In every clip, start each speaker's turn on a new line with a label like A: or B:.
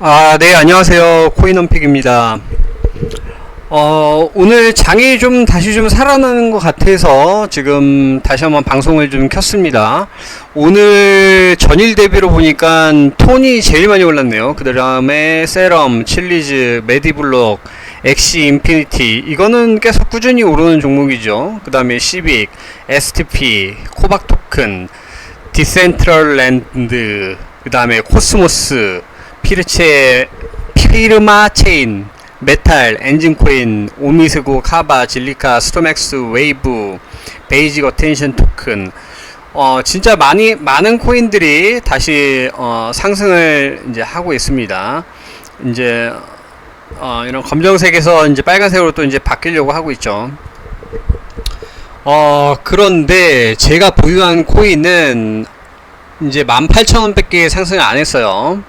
A: 아, 네, 안녕하세요. 코인원픽입니다. 어, 오늘 장이 좀 다시 좀 살아나는 것 같아서 지금 다시 한번 방송을 좀 켰습니다. 오늘 전일 대비로 보니까 톤이 제일 많이 올랐네요. 그 다음에 세럼, 칠리즈, 메디블록, 엑시 인피니티 이거는 계속 꾸준히 오르는 종목이죠. 그 다음에 시빅, STP, 코박 토큰, 디센트럴 랜드, 그 다음에 코스모스, 피르체, 피르마 체인, 메탈, 엔진코인, 오미스고, 카바, 질리카, 스토맥스, 웨이브, 베이직 어텐션 토큰, 어, 진짜 많이, 많은 코인들이 다시, 어, 상승을 이제 하고 있습니다. 이제, 어, 이런 검정색에서 이제 빨간색으로 또 이제 바뀌려고 하고 있죠. 어, 그런데 제가 보유한 코인은 이제 18,000원밖에 상승을 안 했어요.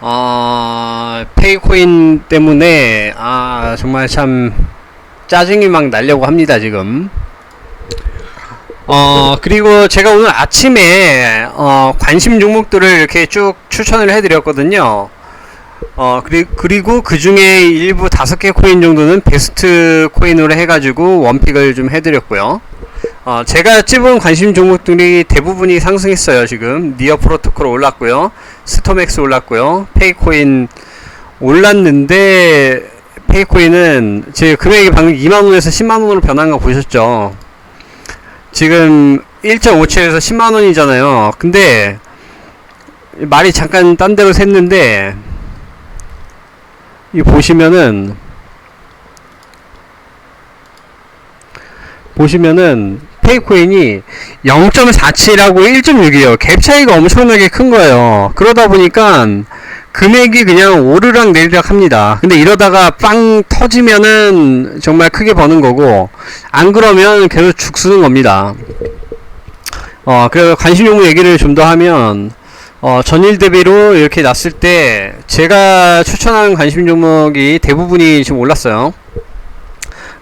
A: 어, 페이코인 때문에, 아, 정말 참, 짜증이 막 나려고 합니다, 지금. 어, 그리고 제가 오늘 아침에, 어, 관심 종목들을 이렇게 쭉 추천을 해 드렸거든요. 어, 그리, 그리고 그 중에 일부 다섯 개 코인 정도는 베스트 코인으로 해가지고 원픽을 좀 해드렸고요. 어, 제가 찝은 관심 종목들이 대부분이 상승했어요, 지금. 니어 프로토콜 올랐고요. 스토맥스 올랐고요. 페이코인 올랐는데, 페이코인은 제 금액이 방금 2만 원에서 10만 원으로 변한 거 보셨죠? 지금 1.57에서 10만 원이잖아요. 근데, 말이 잠깐 딴 데로 샜는데, 이 보시면은, 보시면은 페이코인이 0.47하고 1.6이에요. 갭 차이가 엄청나게 큰 거예요. 그러다 보니까 금액이 그냥 오르락 내리락 합니다. 근데 이러다가 빵 터지면은 정말 크게 버는 거고 안 그러면 계속 죽 쓰는 겁니다. 어, 그래서 관심 종목 얘기를 좀 더 하면 어, 전일 대비로 이렇게 났을 때 제가 추천하는 관심 종목이 대부분이 지금 올랐어요.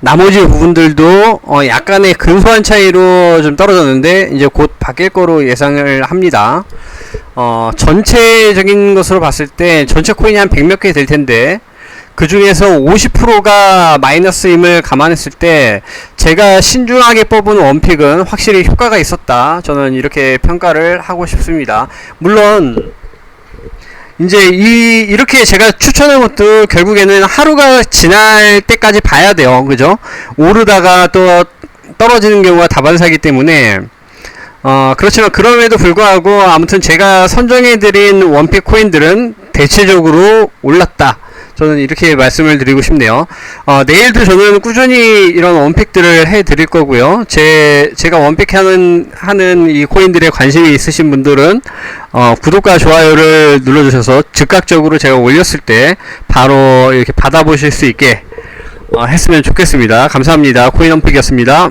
A: 나머지 부분들도 어 약간의 근소한 차이로 좀 떨어졌는데 이제 곧 바뀔 거로 예상을 합니다. 어 전체적인 것으로 봤을 때 전체 코인이 한 100몇 개 될 텐데 그 중에서 50%가 마이너스임을 감안했을 때 제가 신중하게 뽑은 원픽은 확실히 효과가 있었다. 저는 이렇게 평가를 하고 싶습니다. 물론 이제 이 이렇게 제가 추천한 것도 결국에는 하루가 지날 때까지 봐야 돼요. 그죠? 오르다가 또 떨어지는 경우가 다반사이기 때문에 어 그렇지만 그럼에도 불구하고 아무튼 제가 선정해 드린 원픽 코인들은 대체적으로 올랐다. 저는 이렇게 말씀을 드리고 싶네요. 어, 내일도 저는 꾸준히 이런 원픽들을 해 드릴 거고요. 제, 제가 원픽 하는, 하는 이 코인들에 관심이 있으신 분들은, 어, 구독과 좋아요를 눌러주셔서 즉각적으로 제가 올렸을 때 바로 이렇게 받아보실 수 있게, 어, 했으면 좋겠습니다. 감사합니다. 코인 원픽이었습니다.